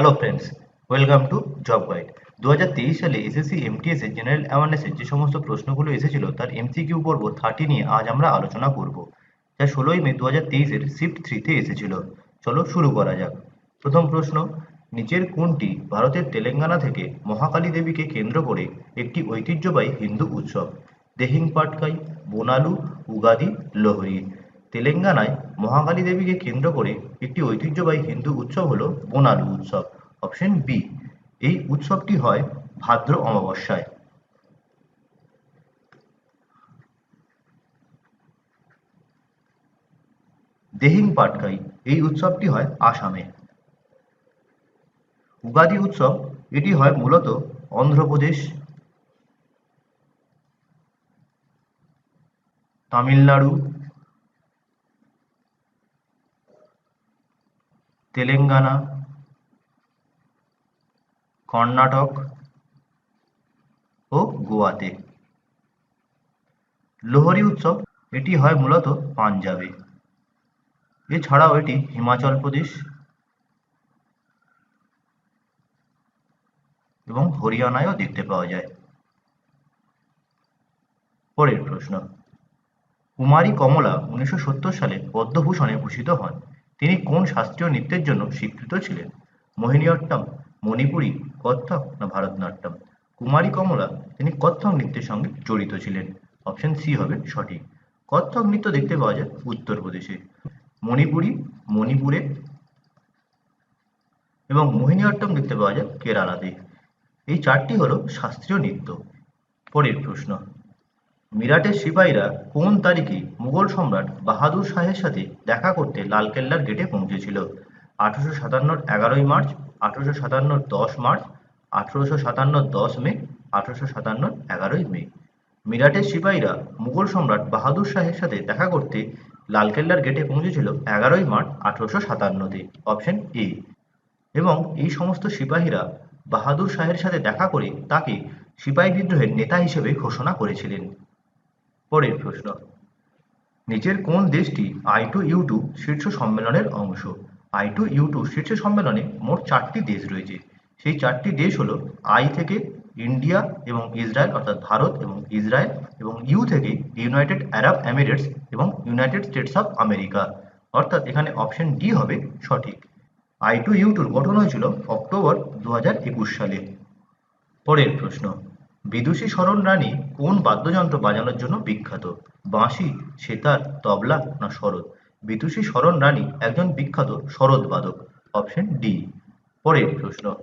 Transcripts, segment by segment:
Hello friends welcome to job guide দু সালে SSC MTS এর জেনারেল অ্যাওয়ারনেসের যে সমস্ত প্রশ্নগুলো এসেছিল, তার এমসিকিউ পর্ব থার্টি নিয়ে আজ আমরা আলোচনা করব, যা ষোলোই মে দু হাজার তেইশের শিফট থ্রিতে এসেছিল। চলো শুরু করা যাক। প্রথম প্রশ্ন, নিচের কোনটি ভারতের তেলেঙ্গানা থেকে মহাকালী দেবীকে কেন্দ্র করে একটি ঐতিহ্যবাহী হিন্দু উৎসব? দেহিং পাটকাই, বোনালু, উগাদি, লোহরি। তেলেঙ্গানায় মহাকালী দেবীকে কেন্দ্র করে একটি ঐতিহ্যবাহী হিন্দু উৎসব হলো বোনালু উৎসব অপশন বি এই উৎসবটি হয় ভাদ্র অমাবস্যায়। দেহিং পাটকাই, এই উৎসবটি হয় আসামে। উগাদি উৎসব, এটি হয় মূলত অন্ধ্রপ্রদেশ, তামিলনাড়ু তেলেঙ্গানা, কর্ণাটক ও গোয়াতে। লোহরি উৎসব, এটি হয় মূলত পাঞ্জাবে। এছাড়াও এটি হিমাচল প্রদেশ এবং হরিয়ানায়ও দেখতে পাওয়া যায়। পরের প্রশ্ন, কুমারী কমলা উনিশশো সত্তর সালে পদ্মভূষণে ভূষিত হন। তিনি কোন শাস্ত্রীয় নৃত্যের জন্য স্বীকৃত ছিলেন? মোহিনীঅট্টম, মণিপুরী, কত্থক না ভারতনাট্যম? কুমারী কমলা, তিনি কত্থক নৃত্যের সঙ্গে জড়িত ছিলেন। অপশন সি হবে সঠিক। কত্থক নৃত্য দেখতে পাওয়া যায় উত্তরপ্রদেশে। মণিপুরী, মণিপুরে এবং মোহিনীঅট্টম দেখতে পাওয়া যায় কেরালাতে। এই চারটি হলো শাস্ত্রীয় নৃত্য। পরের প্রশ্ন। মিরাটের সিপাহীরা কোন তারিখে মুঘল সম্রাট বাহাদুর শাহের সাথে দেখা করতে লালকেল্লার গেটে পৌঁছেছিল? আঠারোশো সাতান্নর এগারোই মার্চ, আঠারোশো সাতান্নর দশ মার্চ, আঠারোশো সাতান্নর দশ মে, আঠারোশো সাতান্নর এগারোই মে। মিরাটের সিপাহীরা মুঘল সম্রাট বাহাদুর শাহের সাথে দেখা করতে লালকেল্লার গেটে পৌঁছেছিল এগারোই মার্চ, আঠারোশো সাতান্নতে। অপশন এ এবং এই সমস্ত সিপাহীরা বাহাদুর শাহের সাথে দেখা করে তাকে সিপাহী বিদ্রোহের নেতা হিসেবে ঘোষণা করেছিলেন। পরের প্রশ্ন। নিচের কোন দেশটি আই টু ইউ টু শীর্ষ সম্মেলনের অংশ? আই টু ইউ টু শীর্ষ সম্মেলনে মোট চারটি দেশ রয়েছে। সেই চারটি দেশ হলো আই থেকে ইন্ডিয়া এবং ইসরায়েল, অর্থাৎ ভারত এবং ইসরায়েল, এবং ইউ থেকে ইউনাইটেড আরব এমিরেটস এবং ইউনাইটেড স্টেটস অফ আমেরিকা অর্থাৎ এখানে অপশন ডি হবে সঠিক। আই টু ইউ টুর গঠন হয়েছিল অক্টোবর দু হাজার একুশ সালে। পরের প্রশ্ন। বিদুষী শরণ রানী কোন বাদ্যযন্ত্র বাজানোর জন্য বিখ্যাত? বাঁশি, সেতার, তবলা না শরৎ? বিদুষী শরণ রানী একজন বিখ্যাত শরৎ বাদক। Option D. পরের প্রশ্ন।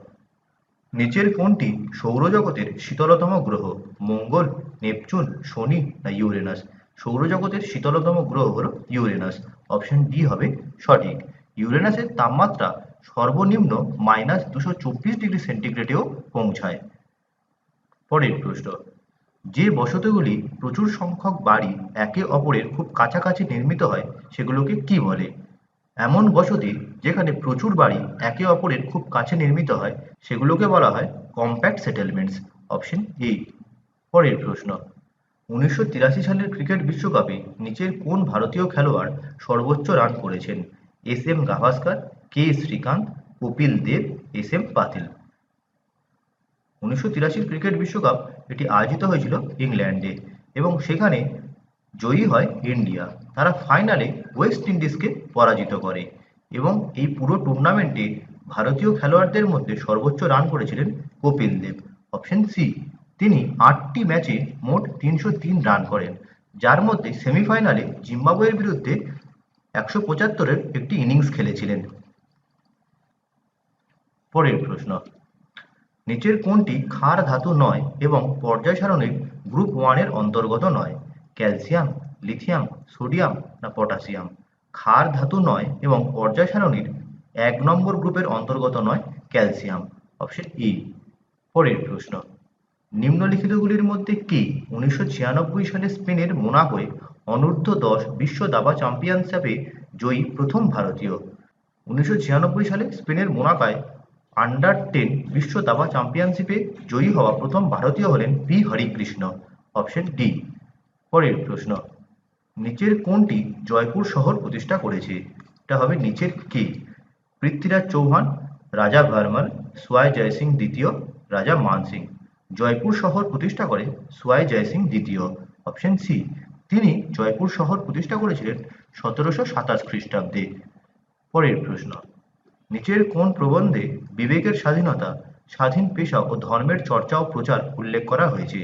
নিচের কোনটি সৌরজগতের শীতলতম গ্রহ? মঙ্গল, নেপচুন, শনি না ইউরেনাস? সৌরজগতের শীতলতম গ্রহ হল ইউরেনাস। অপশন ডি হবে সঠিক। ইউরেনাসের তাপমাত্রা সর্বনিম্ন মাইনাস দুশো চব্বিশ ডিগ্রি সেন্টিগ্রেডেও পৌঁছায়। পরের প্রশ্ন। যে বসতিগুলি প্রচুর সংখ্যক বাড়ি একে অপরের খুব কাছাকাছি নির্মিত হয়, সেগুলোকে কি বলে? এমন বসতি যেখানে প্রচুর বাড়ি একে অপরের খুব কাছে নির্মিত হয়, সেগুলোকে বলা হয় কম্প্যাক্ট সেটেলমেন্টস অপশন এ পরের প্রশ্ন, উনিশশো তিরাশি সালের ক্রিকেট বিশ্বকাপে নিচের কোন ভারতীয় খেলোয়াড় সর্বোচ্চ রান করেছেন? S M Gavaskar, K Srikkanth, Kapil Dev, S M Patil. উনিশশো তিরাশির ক্রিকেট বিশ্বকাপ এটি আয়োজিত হয়েছিল ইংল্যান্ডে এবং সেখানে জয়ী হয় ইন্ডিয়া। তারা ফাইনালে ওয়েস্ট ইন্ডিজকে পরাজিত করে এবং এই পুরো টুর্নামেন্টে ভারতীয় খেলোয়াড়দের মধ্যে সর্বোচ্চ রান করেছিলেন কপিল দেব। অপশন সি, তিনি আটটি ম্যাচে মোট তিনশো তিন রান করেন, যার মধ্যে সেমিফাইনালে জিম্বাবুয়ের বিরুদ্ধে একশো পঁচাত্তরের একটি ইনিংস খেলেছিলেন। পরের প্রশ্ন নিচের কোনটি ক্ষার ধাতু নয় এবং পর্যায় সারণীর গ্রুপ ওয়ানের অন্তর্গত নয়। ক্যালসিয়াম, লিথিয়াম, সোডিয়াম না পটাশিয়াম। ক্ষার ধাতু নয় এবং পর্যায় সারণীর এক নম্বর গ্রুপের অন্তর্গত নয় ক্যালসিয়াম। অপশন ই পরের প্রশ্ন। নিম্নলিখিতগুলির মধ্যে কি উনিশশো ছিয়ানব্বই সালে স্পেনের মোনাকোয় অনূর্ধ্ব দশ বিশ্ব দাবা চ্যাম্পিয়নশিপে জয়ী প্রথম ভারতীয়? উনিশশো ছিয়ানব্বই সালে স্পেনের মোনাকায় আন্ডার টেন বিশ্ব দাবা চ্যাম্পিয়নশিপে জয়ী হওয়া প্রথম ভারতীয় হলেন পি হরিকৃষ্ণ। অপশন ডি পরের প্রশ্ন, নিচের কোনটি জয়পুর শহর প্রতিষ্ঠা করেছে? এটা হবে নিচের কে? পৃথ্বীরাজ চৌহান, রাজা ভারমাল সোয়াই জয়সিং দ্বিতীয়, রাজা মানসিং জয়পুর শহর প্রতিষ্ঠা করে সোয়াই জয়সিং দ্বিতীয়। অপশন সি তিনি জয়পুর শহর প্রতিষ্ঠা করেছিলেন সতেরোশো সাতাশ খ্রিস্টাব্দে। পরের প্রশ্ন নিচের কোন প্রবন্ধে বিবেকের স্বাধীনতা, স্বাধীন পেশা ও ধর্মের চর্চা ও প্রচার উল্লেখ করা হয়েছে?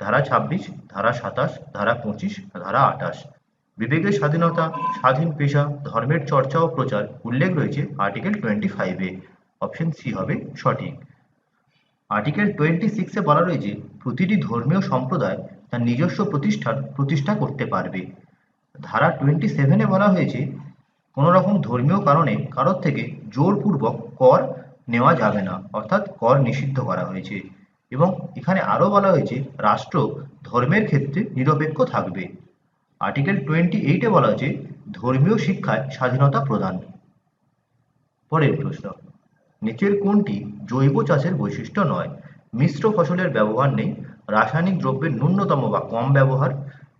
ধারা ছাব্বিশ, ধারা সাতাশ, ধারা পঁচিশ, ধারা আঠাশ। বিবেকের স্বাধীনতা, স্বাধীন পেশা, ধর্মের চর্চা ও প্রচার উল্লেখ রয়েছে আর্টিকেল টোয়েন্টি ফাইভে অপশন সি হবে সঠিক। আর্টিকেল টোয়েন্টি সিক্সে বলা রয়েছে, প্রতিটি ধর্মীয় সম্প্রদায় তার নিজস্ব প্রতিষ্ঠান, প্রতিষ্ঠা করতে পারবে। ধারা টোয়েন্টি সেভেনে বলা হয়েছে কোনো রকম ধর্মীয় কারণে কারোর থেকে জোরপূর্বক কর নেওয়া যাবে না, অর্থাৎ কর নিষিদ্ধ করা হয়েছে। এবং এখানে আরও বলা হয়েছে, রাষ্ট্র ধর্মের ক্ষেত্রে নিরপেক্ষ থাকবে। আর্টিকেল টোয়েন্টি এইটে বলা হয়েছে, ধর্মীয় শিক্ষায় স্বাধীনতা প্রদান। পরের প্রশ্ন, নিচের কোনটি জৈব চাষের বৈশিষ্ট্য নয়? মিশ্র ফসলের ব্যবহার নেই, রাসায়নিক দ্রব্যের ন্যূনতম বা কম ব্যবহার,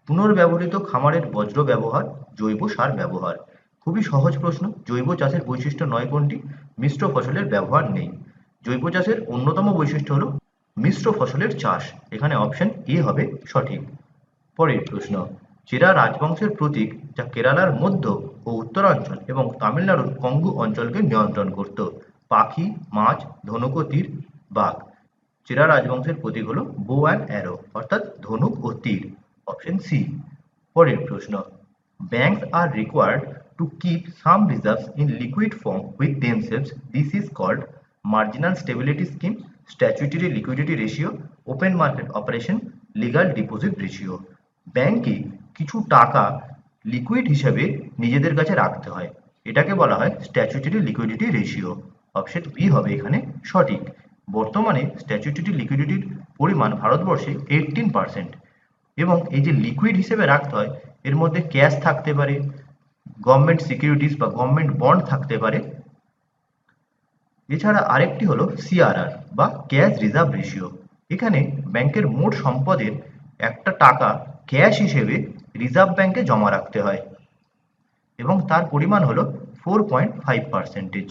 পুনর্ব্যবহৃত খামারের বজ্র ব্যবহার, জৈব সার ব্যবহার। খুবই সহজ প্রশ্ন। জৈব চাষের বৈশিষ্ট্য নয় কোনটি? মিশ্র ফসলের ব্যবহার নেই। জৈব চাষের অন্যতম বৈশিষ্ট্য হলো মিশ্র ফসলের চাষ। এখানে অপশন এ হবে সঠিক। পরের প্রশ্ন, চেরা রাজবংশের প্রতীক যা কেরালার মধ্য ও উত্তরাঞ্চল এবং তামিলনাড়ুর কঙ্গু অঞ্চলকে নিয়ন্ত্রণ করত। পাখি, মাছ, ধনুক ও তীর, বাঘ। চেরা রাজবংশের প্রতীক হলো বো অ্যান্ড অ্যারো অর্থাৎ ধনুক ও তীর। অপশন সি পরের প্রশ্ন banks are required to keep some reserves in liquid form with themselves. This is called marginal stability scheme statutory liquidity ratio open market operation legal deposit ratio ব্যাংকে কিছু টাকা liquid হিসেবে নিজেদের কাছে রাখতে হয়। এটাকে বলা হয় statutory liquidity ratio option B হবে এখানে সঠিক। বর্তমানে স্ট্যাচুটরি লিকুইডিটির পরিমাণ ভারতবর্ষে এইটিন পার্সেন্ট এবং এই যে লিকুইড হিসেবে রাখতে হয়, এর মধ্যে ক্যাশ থাকতে পারে গভর্নমেন্ট সিকিউরিটিস বা গভর্নমেন্ট বন্ড থাকতে পারে। এছাড়া আরেকটি হলো সিআরআর বা ক্যাশ রিজার্ভ রেশিও এখানে ব্যাংকের মোট সম্পদের একটা টাকা ক্যাশ হিসেবে রিজার্ভ ব্যাংকে জমা রাখতে হয় এবং তার পরিমাণ হলো ফোর পয়েন্ট ফাইভ পার্সেন্টেজ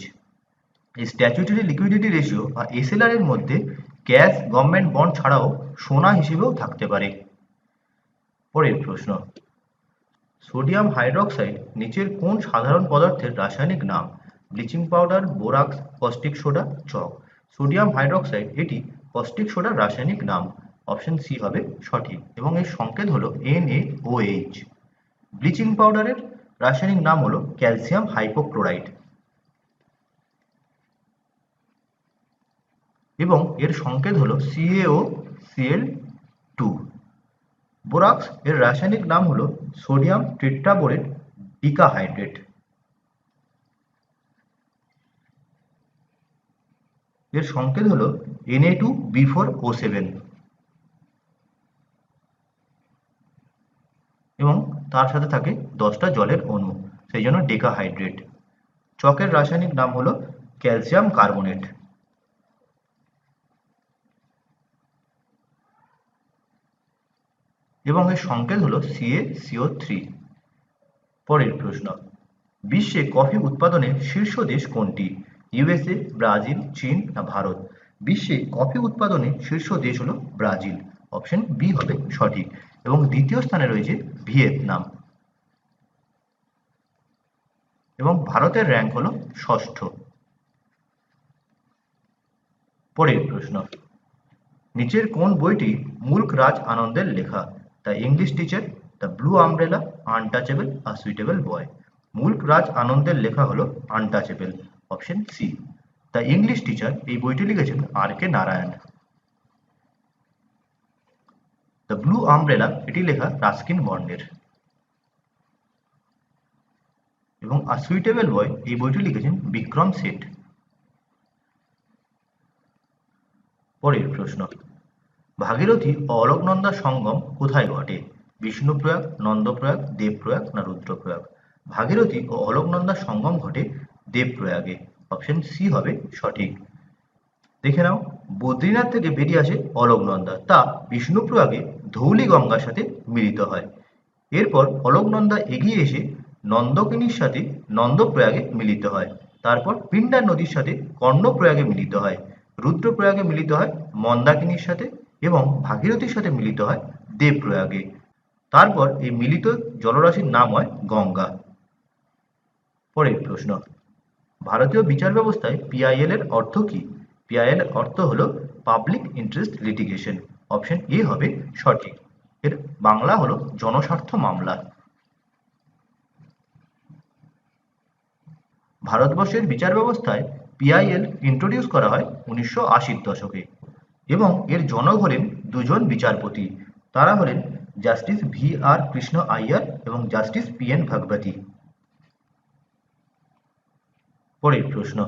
এই স্ট্যাচুটরি লিকুইডিটি রেশিও বা এসএলআর এর মধ্যে ক্যাশ গভর্নমেন্ট বন্ড ছাড়াও সোনা হিসেবেও থাকতে পারে। পরের প্রশ্ন সোডিয়াম হাইড্রোক্সাইড নিচের কোন সাধারণ পদার্থের রাসায়নিক নাম? Bleaching powder, borax caustic soda, chalk. Sodium hydroxide, এটি কস্টিক সোডার রাসায়নিক নাম। অপশন সি হবে সঠিক এবং এর সংকেত হলো NaOH ব্লিচিং পাউডারের রাসায়নিক নাম হলো ক্যালসিয়াম হাইপোক্লোরাইড। এবং এর সংকেত হলো CaOCl2 বোরাক্স এর রাসায়নিক নাম হলো সোডিয়াম টেট্রাবোরেট ডিকাহাইড্রেট। এর সংকেত হলো Na2B4O7 এবং তার সাথে থাকে দশটা জলের অণু, সেই জন্য ডেকাহাইড্রেট। চকের রাসায়নিক নাম হলো ক্যালসিয়াম কার্বনেট। এবং এর সংকেত হলো সিএ সিও থ্রি পরের প্রশ্ন, বিশ্বে কফি উৎপাদনে শীর্ষ দেশ কোনটি? ইউএসএ ব্রাজিল, চীন না ভারত? বিশ্বে কফি উৎপাদনে শীর্ষ দেশ হলো ব্রাজিল। অপশন বি হবে সঠিক এবং দ্বিতীয় স্থানে রয়েছে ভিয়েতনাম। এবং ভারতের র্যাঙ্ক হলো ষষ্ঠ। পরের প্রশ্ন, নিচের কোন বইটি মুল্ক রাজ আনন্দের লেখা? The English teacher the blue umbrella untouchable a suitable boy Mulk Raj আনন্দের লেখা হলো untouchable option C the English teacher এই বইটি লিখেছেন R K Narayan. The blue umbrella এটি লেখা রাস্কিন বন্ডের এবং আ সুইটেবল বয় এই বইটি লিখেছেন বিক্রম সেঠ। পরের প্রশ্ন। ভাগীরথী অলোকনন্দা সঙ্গম কোথায় ঘটে? বিষ্ণুপ্রয়াগ, নন্দপ্রয়াগ, দেবপ্রয়াগ না রুদ্রপ্রয়াগ? ভাগীরথী ও অলোকনন্দা সঙ্গম ঘটে দেবপ্রয়াগে। অপশন সি হবে সঠিক। দেখে নাও, বদ্রীনাথ থেকে বেরিয়ে আসে অলোকনন্দা। তা বিষ্ণুপ্রয়াগে ধৌলি গঙ্গার সাথে মিলিত হয়। এরপর অলোকনন্দা এগিয়ে এসে নন্দকিনীর সাথে নন্দপ্রয়াগে মিলিত হয়। তারপর পিণ্ডার নদীর সাথে কর্ণপ্রয়াগে মিলিত হয়। রুদ্রপ্রয়াগে মিলিত হয় মন্দাকিনীর সাথে এবং ভাগীরথীর সাথে মিলিত হয় দেবপ্রয়াগে। তারপর এই মিলিত জলরাশির নাম হয় গঙ্গা। পরের প্রশ্ন, ভারতীয় বিচার ব্যবস্থায় পিআইএল এর অর্থ কি? পিআইএল এর অর্থ হল public interest litigation option A হবে সঠিক। এর বাংলা হলো জনস্বার্থ মামলা। ভারতবর্ষের বিচার ব্যবস্থায় পিআইএল ইন্ট্রোডিউস করা হয় উনিশশো দশকে। এবং এর জনক হলেন দুজন বিচারপতি। তারা হলেন justice V R Krishna Iyer এবং জাস্টিস পি এন ভাগবতী। পরের প্রশ্ন,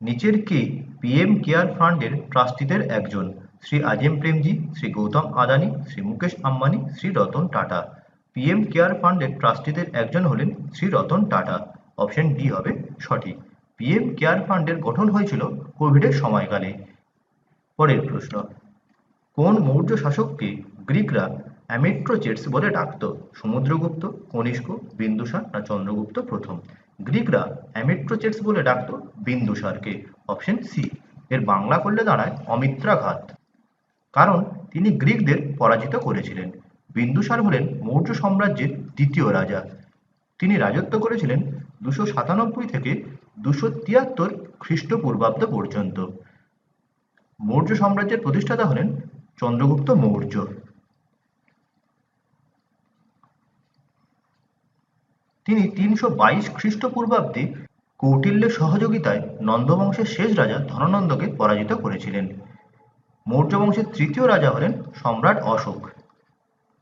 নিচের কে পিএম কেয়ার ফান্ডের ট্রাস্টিদের একজন? শ্রী আজিম প্রেমজি, শ্রী গৌতম আদানি, শ্রী মুকেশ আম্বানি, শ্রী রতন টাটা। পিএম কেয়ার ফান্ডের ট্রাস্টিদের একজন হলেন শ্রী রতন টাটা। অপশন ডি হবে সঠিক। পিএম কেয়ার ফান্ডের গঠন হয়েছিল কোভিডের সময়কালে। পরের প্রশ্ন। কোন মৌর্য শাসককে গ্রিকরা অ্যামেট্রোচেটস বলে ডাকত? সমুদ্রগুপ্ত, কনিষ্ক, বিন্দুসার না চন্দ্রগুপ্ত প্রথম? গ্রিকরা অ্যামেট্রোচেটস বলে ডাকত বিন্দুসারকে। Option C. এর বাংলা করলে দাঁড়ায় অমিত্রাঘাত। কারণ তিনি গ্রিকদের পরাজিত করেছিলেন। বিন্দুসার হলেন মৌর্য সাম্রাজ্যের দ্বিতীয় রাজা। তিনি রাজত্ব করেছিলেন দুশো সাতানব্বই থেকে দুশো তিয়াত্তর খ্রিস্টপূর্বাব্দ পর্যন্ত। মৌর্য সাম্রাজ্যের প্রতিষ্ঠাতা হলেন চন্দ্রগুপ্ত মৌর্য। তিনি তিনশো বাইশ খ্রিস্টপূর্বাব্দে কৌটিল্যের সহযোগিতায় নন্দবংশের শেষ রাজা ধননন্দকে পরাজিত করেছিলেন। মৌর্য বংশের তৃতীয় রাজা হলেন সম্রাট অশোক।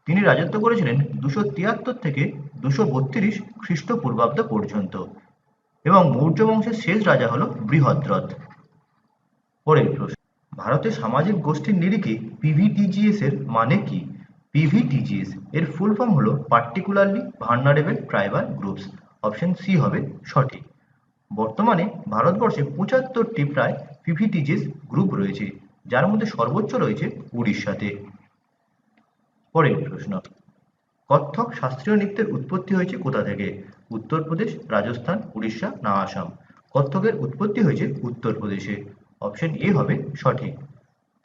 তিনি রাজত্ব করেছিলেন দুশো তিয়াত্তর থেকে দুশো বত্রিশ খ্রিস্টপূর্বাব্দ পর্যন্ত এবং মৌর্য বংশের শেষ রাজা হল বৃহদ্রথ। পরের প্রশ্ন। ভারতের সামাজিক গোষ্ঠীর নিরিখে পিভিটিজিএস এর মানে কি? পিভিটিজিএস এর ফুল ফর্ম হলো particularly vulnerable tribal groups option C হবে সঠিক। বর্তমানে ভারতবর্ষে পঁচাত্তরটি প্রায় পিভিটিজিএস গ্রুপ রয়েছে, যার মধ্যে সর্বোচ্চ রয়েছে উড়িষ্যাতে। পরের প্রশ্ন, কত্থক শাস্ত্রীয় নৃত্যের উৎপত্তি হয়েছে কোথা থেকে? উত্তরপ্রদেশ, রাজস্থান, উড়িষ্যা না আসাম? কত্থকের উৎপত্তি হয়েছে উত্তরপ্রদেশে। অপশন এ হবে সঠিক।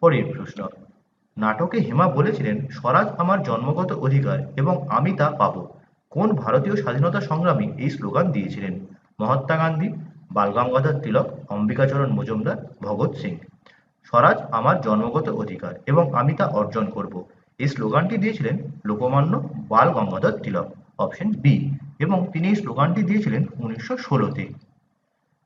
পরের প্রশ্ন, নাটকে হেমা বলেছিলেন, স্বরাজ আমার জন্মগত অধিকার এবং আমি তা পাবো। কোন ভারতীয় স্বাধীনতা সংগ্রামী এই স্লোগান দিয়েছিলেন? মহাত্মা গান্ধী বালগঙ্গাধর তিলক, অম্বিকাচরণ মজুমদার, ভগৎ সিং। স্বরাজ আমার জন্মগত অধিকার এবং আমি তা অর্জন করব। এই স্লোগানটি দিয়েছিলেন লোকমান্য বাল গঙ্গাধর তিলক, অপশন বি। এবং তিনি এই স্লোগানটি দিয়েছিলেন উনিশশো ষোলোতে।